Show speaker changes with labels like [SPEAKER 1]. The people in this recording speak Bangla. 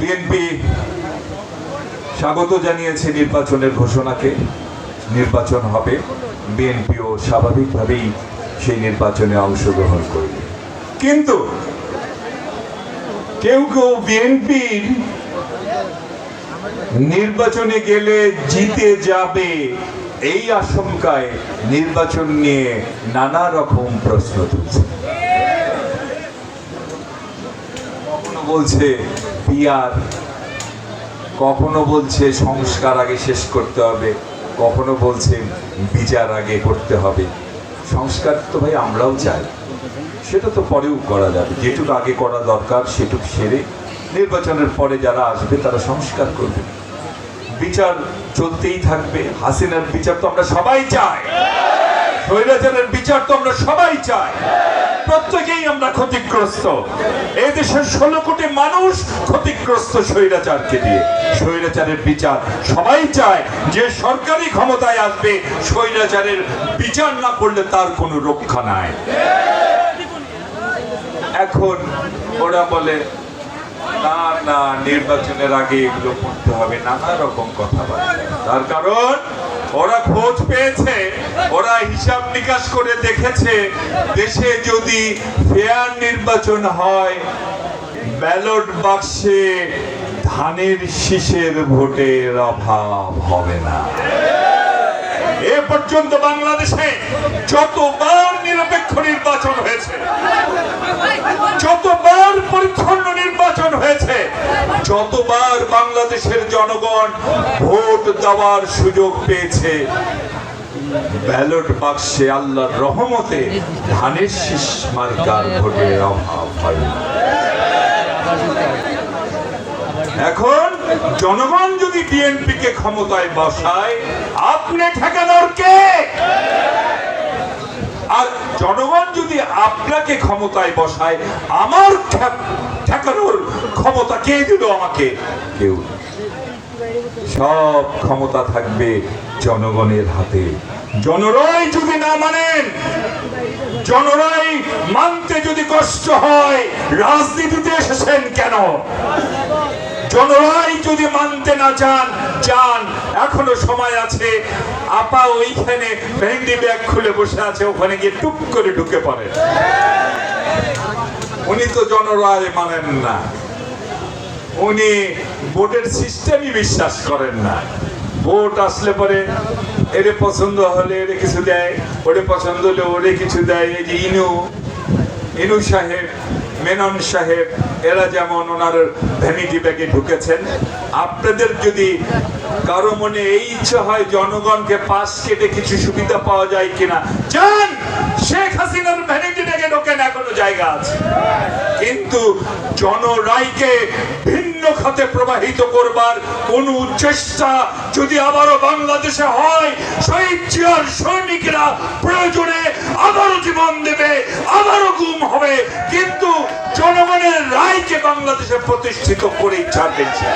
[SPEAKER 1] বিএনপি স্বাগত জানিয়েছে নির্বাচনের ঘোষণাকে। নির্বাচন হবে। বিএনপিও স্বাভাবিকভাবেই সেই নির্বাচনে অংশগ্রহণ করবে। কিন্তু কেউ কেউ বিএনপির নির্বাচনে গেলে জিতে যাবে এই আশঙ্কায় নির্বাচন নিয়ে নানা রকম প্রশ্ন তুলছে। বলছে পিয়ার কখনো বলছে সংস্কার আগে শেষ করতে হবে, কখনো বলছে বিচার আগে করতে হবে। সংস্কার তো ভাই আমরাও চাই। সেটা তো পরেও করা যাবে। যেটুকু আগে করা দরকার, সেটুকু সেরে নির্বাচনের পরে যারা আসবে, তারা সংস্কার করবে। বিচার চলতেই থাকবে। হাসিনার বিচার তো আমরা সবাই চাই। বিচার তো আমরা সবাই চাই। প্রত্যেকেই আমরা ক্ষতিগ্রস্ত। এই দেশের ষোলো কোটি মানুষ ক্ষতিগ্রস্ত স্বৈরাচারকে দিয়ে। স্বৈরাচারের বিচার সবাই চায় যে সরকারি ক্ষমতায় আসবে, স্বৈরাচারের বিচার না করলে তার কোনো রক্ষা নাই। এখন ওরা বলে, না না, নির্বাচনের আগে এগুলো করতে হবে। নানা রকম কথাবার্তা। তার কারণ ওরা খোঁজ পেয়েছে, ওরা হিসাব নিকাশ করে দেখেছে, দেশে যদি ফেয়ার নির্বাচন হয় ব্যালট বাক্সে ধানের শীষের ভোটের অভাব হবে না। এ পর্যন্ত বাংলাদেশে যতবার নিরপেক্ষ নির্বাচন হয়েছে, যতবার পরিচ্ছন্ন নির্বাচন হয়েছে, যতবার বাংলাদেশের জনগণ ভোট দেওয়ার সুযোগ পেয়েছে। ব্যালট বাক্সে আল্লাহর রহমতে ধানের শীষ মার্কার ভোটের অভাব এখন জনগণ যদি বিএনপি কে ক্ষমতায় বসায়, আপনি ঠেকানোর কে? আর জনগণ যদি আপনাকে ক্ষমতায় বসায়, আমার ঠেকানোর ক্ষমতা কে দিল আমাকে? কেউ। সব ক্ষমতা থাকবে জনগণের হাতে। জনরাই যদি না মানেন, জনরাই মানতে যদি কষ্ট হয়, রাজনীতিতে এসেছেন কেন? জনরাই যদি মানতে না চান চান, এখনও সময় আছে। আপা ওইখানে ভেন্ডি ব্যাগ খুলে বসে আছে, ওখানে গিয়ে টুক করে ঢুকে পড়ে উনি তো জনরায় মানেন না। উনি ভোটের সিস্টেমই বিশ্বাস করেন না। ভোট আসলে পরে এরে পছন্দ হলে এরে কিছু দেয়, ওরে পছন্দ হলে ওরে কিছু দেয়। এই যে ইনু ইনু সাহেব, মেনন সাহেব, এরা যেমন ওনার ভ্যানিটি ব্যাগে ঢুকেছেন, আপনাদের যদি কারও মনে এই ইচ্ছা হয় জনগণকে পাশ কেটে কিছু সুবিধা পাওয়া যায় কিনা যান শেখ হাসিনার ভ্যানিটি ব্যাগে ঢোকেন, এখনও জায়গা আছে। কিন্তু জনরায়কে ভিন্ন খাতে প্রবাহিত করবার কোন চেষ্টা যদি আবারও বাংলাদেশে হয়, শহীদ জিয়ার সৈনিকরা প্রয়োজনে আবারও জীবন দেবে, আবারও গুম হবে কিন্তু জনগণের রায়কে বাংলাদেশে প্রতিষ্ঠিত করে ছাড়বেন সে।